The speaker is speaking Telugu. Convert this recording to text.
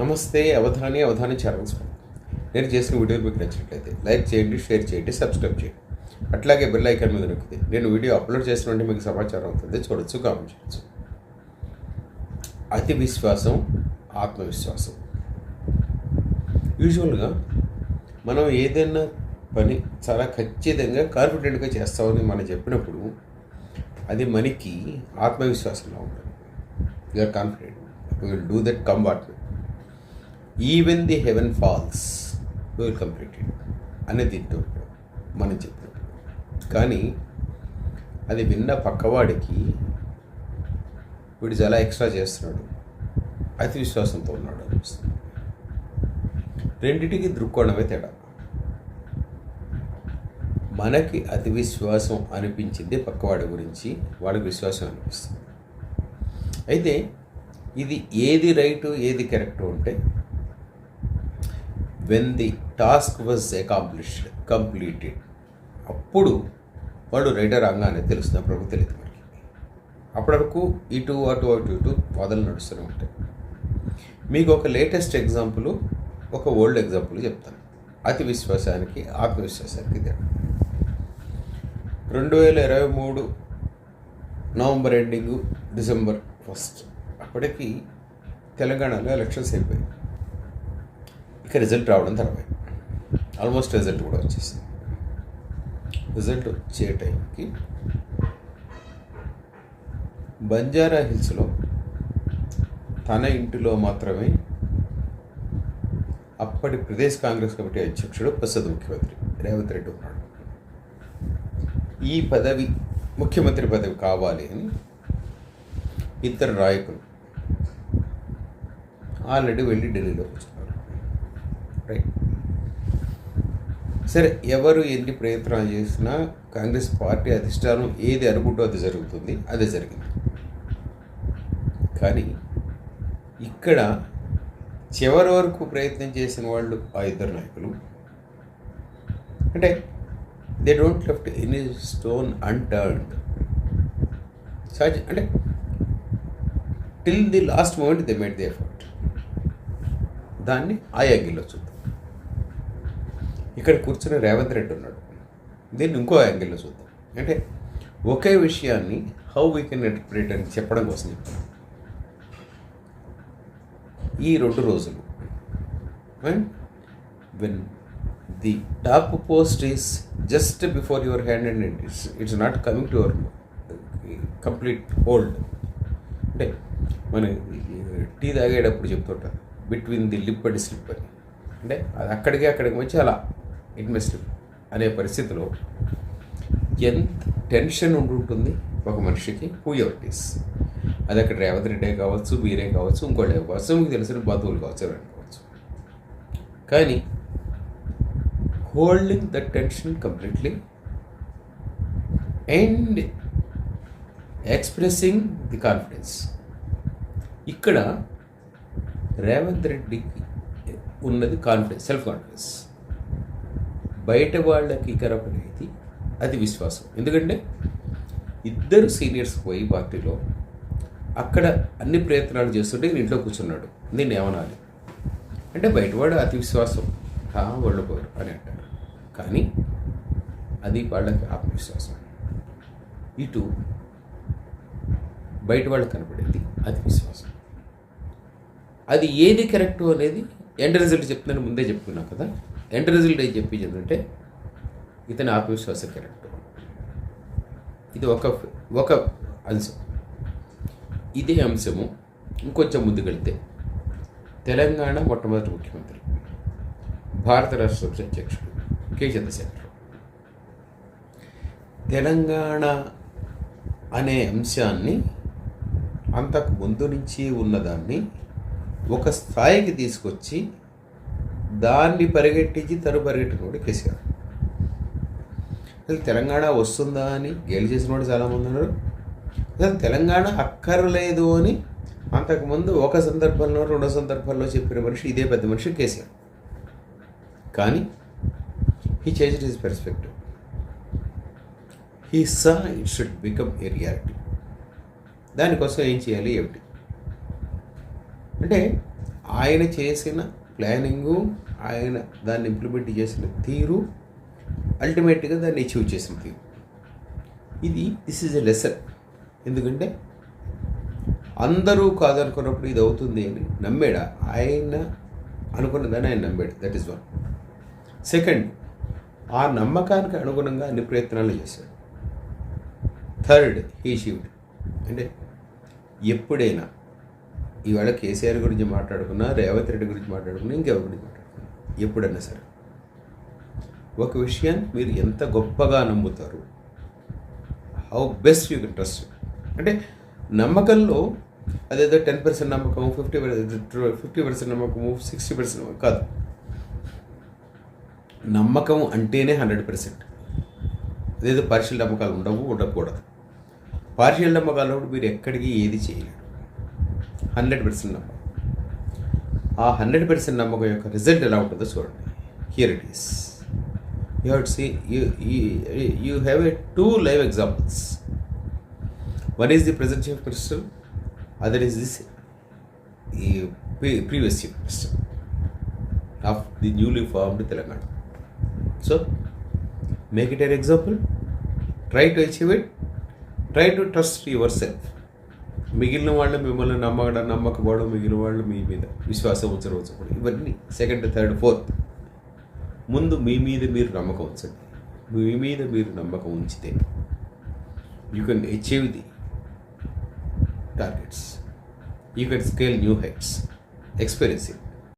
నమస్తే అవధాని అవధాని ఛానల్ స్వామి నేను చేసిన వీడియోలు మీకు నచ్చినట్లయితే లైక్ చేయండి షేర్ చేయండి సబ్స్క్రైబ్ చేయండి. అట్లాగే బెల్ ఐకాన్ మీద నొక్కితే నేను వీడియో అప్లోడ్ చేసిన వెంటనే మీకు సమాచారం అవుతుంది. చూడొచ్చు కామెంట్ చేయొచ్చు అతి విశ్వాసం ఆత్మవిశ్వాసం. యూజువల్గా మనం ఏదైనా పని చాలా ఖచ్చితంగా కాన్ఫిడెంట్గా చేస్తామని మనం చెప్పినప్పుడు అది మనకి ఆత్మవిశ్వాసంలో ఉంటుంది you're confident will do that come what even the heaven falls will complete it అనేది తింటూ మనం చెప్పినప్పుడు కానీ అది విన్న పక్కవాడికి వీడు చాలా ఎక్స్ట్రా చేస్తున్నాడు. అతి విశ్వాసంతో ఉన్నాడు అనిపిస్తుంది. రెండింటికి దృక్కోణమే తేడా. మనకి అతి విశ్వాసం అనిపించింది పక్కవాడి గురించి వాడికి విశ్వాసం అనిపిస్తుంది. అయితే ఇది ఏది రైటు ఏది కరెక్ట్ అంటే when the task was accomplished completed అప్పుడు వాడు రైటర్ అంగానే తెలుస్తుంది అప్పుడు తెలియదు మనకి. అప్పటివరకు ఇటు అటు అటు ఇటు వాదనలు నడుస్తూనే ఉంటాయి. మీకు ఒక లేటెస్ట్ ఎగ్జాంపుల్ ఒక ఓల్డ్ ఎగ్జాంపుల్ చెప్తాను. అతి విశ్వాసానికి ఆత్మవిశ్వాసానికి తేడా రెండు వేల ఇరవై మూడు నవంబర్ ఎండింగ్ డిసెంబర్ ఫస్ట్ అప్పటికి తెలంగాణలో ఎలక్షన్స్ అయిపోయాయి. ఇక రిజల్ట్ రావడం తర్వాత ఆల్మోస్ట్ రిజల్ట్ కూడా వచ్చేసింది. రిజల్ట్ వచ్చే టైంకి బంజారా హిల్స్లో తన ఇంటిలో మాత్రమే అప్పటి ప్రదేశ్ కాంగ్రెస్ కమిటీ అధ్యక్షుడు ప్రస్తుత ముఖ్యమంత్రి రేవంత్ రెడ్డి ఉన్నాడు. ఈ పదవి ముఖ్యమంత్రి పదవి కావాలి అని ఇద్దరు నాయకులు ఆల్రెడీ వెళ్ళి ఢిల్లీలో వచ్చారు. రైట్ సరే ఎవరు ఎన్ని ప్రయత్నాలు చేసినా కాంగ్రెస్ పార్టీ అధిష్టానం ఏది అనుకుంటూ అది జరుగుతుంది అదే జరిగింది. కానీ ఇక్కడ చివరి వరకు ప్రయత్నం చేసిన వాళ్ళు ఆ ఇద్దరు నాయకులు. అంటే they don't left any stone unturned సహజ అంటే till the last moment they made the effort దాన్ని ఆ యాంగిల్లో చూద్దాం. ఇక్కడ కూర్చుని రేవంత్ రెడ్డి ఉన్నాడు. దీన్ని ఇంకో యాంగిల్లో చూద్దాం. అంటే ఒకే విషయాన్ని హౌ వీ కెన్ ఇంటర్ప్రిట్ అని చెప్పడం కోసం చెప్తాను ఈ రెండు రోజులు when the top post is just before your hand and it's it's not coming to your complete hold అంటే మన టీ తాగేటప్పుడు చెప్తుంటారు between the lip and slip అని. అంటే అది అక్కడికి అక్కడికి వచ్చి అలా ఇన్వెస్ట్ అనే పరిస్థితిలో ఎంత టెన్షన్ ఉంటుంటుంది ఒక మనిషికి? హూ ఎవర్ ఈస్ అది అక్కడ రేవంత్ రెడ్డి కావచ్చు మీరే కావచ్చు ఇంకోళ్ళే కావచ్చు మీకు తెలిసిన బంధువులు కావచ్చు ఎవరైనా కావచ్చు. కానీ holding the tension completely and expressing the confidence ఇక్కడ రేవంత్ రెడ్డికి ఉన్నది కాన్ఫిడెన్స్ సెల్ఫ్ కాన్ఫిడెన్స్ బయట వాళ్ళకి కనపడేది అది విశ్వాసం. ఎందుకంటే ఇద్దరు సీనియర్స్ పోయి పార్టీలో అక్కడ అన్ని ప్రయత్నాలు చేస్తుంటే ఇంట్లో కూర్చున్నాడు. నేను ఏమనాలి? అంటే బయటవాడు అతి విశ్వాసం. వాళ్ళు పోరు అని అంటారు. కానీ అది వాళ్ళకి ఆత్మవిశ్వాసం. ఇటు బయట వాళ్ళకి కనపడేది అది విశ్వాసం. అది ఏది కరెక్ట్ అనేది ఎండ్ రిజల్ట్ చెప్తుందని ముందే చెప్పుకున్నాం కదా. ఎండ్ రిజల్ట్ ఏం చెప్పింది ఏంటంటే ఇతని ఆత్మవిశ్వాస కరెక్ట్. ఇది ఒక ఒక అంశం. ఇదే అంశము ఇంకొంచెం ముందుకెళ్తే తెలంగాణ మొట్టమొదటి ముఖ్యమంత్రి భారత రాష్ట్ర అధ్యక్షుడు కె చంద్రశేఖర్ తెలంగాణ అనే అంశాన్ని అంతకు ముందు నుంచి ఉన్నదాన్ని ఒక స్థాయికి తీసుకొచ్చి దాన్ని పరిగెట్టించి తను పరిగెట్టినోడు కేసీఆర్. అసలు తెలంగాణ వస్తుందా అని గేలి చేసిన వాడు చాలామంది ఉన్నారు. అసలు తెలంగాణ అక్కర్లేదు అని అంతకుముందు ఒక సందర్భంలో రెండో సందర్భంలో చెప్పిన మనిషి ఇదే పెద్ద మనిషి కేసీఆర్. కానీ he change his perspective he saw it should become a reality దానికోసం ఏం చేయాలి ఏమిటి? అంటే ఆయన చేసిన ప్లానింగు ఆయన దాన్ని ఇంప్లిమెంట్ చేసిన తీరు అల్టిమేట్గా దాన్ని అచీవ్ చేసిన తీరు. ఇది దిస్ ఈజ్ ఎ లెసన్ ఎందుకంటే అందరూ కాదనుకున్నప్పుడు ఇది అవుతుంది అని నమ్మాడా? ఆయన అనుకున్నదని ఆయన నమ్మాడు. దట్ ఈస్ వన్ సెకండ్ ఆ నమ్మకానికి అనుగుణంగా అన్ని ప్రయత్నాలు చేశాడు. థర్డ్ హీ షీవ్డ్ అంటే ఎప్పుడైనా ఇవాళ కేసీఆర్ గురించి మాట్లాడుకున్నా రేవంత్ రెడ్డి గురించి మాట్లాడుకున్నా ఇంకెవరి గురించి మాట్లాడుకున్నా? ఎప్పుడన్నా సరే. ఒక విషయాన్ని మీరు ఎంత గొప్పగా నమ్ముతారు? How best you can trust అంటే నమ్మకంలో అదేదో టెన్ పర్సెంట్ నమ్మకం ఫిఫ్టీ ఫిఫ్టీ పర్సెంట్ నమ్మకము సిక్స్టీ పర్సెంట్ నమ్మకం కాదు. నమ్మకం అంటేనే హండ్రెడ్ పర్సెంట్ అదేదో పార్షియల్ నమ్మకాలు ఉండవు ఉండకూడదు. పార్షియల్ నమ్మకాలు మీరు ఎక్కడికి ఏది చేయలేరు. హండ్రెడ్ పర్సెంట్ నమ్మకం. ఆ హండ్రెడ్ పర్సెంట్ నమ్మకం యొక్క రిజల్ట్ ఎలా ఉంటుందో చూడండి. Here it is you had see you you have a two live examples one is the present chief minister other is this ఈ previous chief minister of the newly formed Telangana so make it an example try to achieve it try to trust your self మిగిలిన వాళ్ళు మిమ్మల్ని నమ్మకడం నమ్మకపోవడం మిగిలిన వాళ్ళు మీ మీద విశ్వాసం ఉంచడం ఇవన్నీ సెకండ్ థర్డ్ ఫోర్త్ ముందు మీ మీద మీరు నమ్మకం ఉంచండి. మీ మీద మీరు నమ్మకం ఉంచితే you can achieve the targets you can scale new heights experience it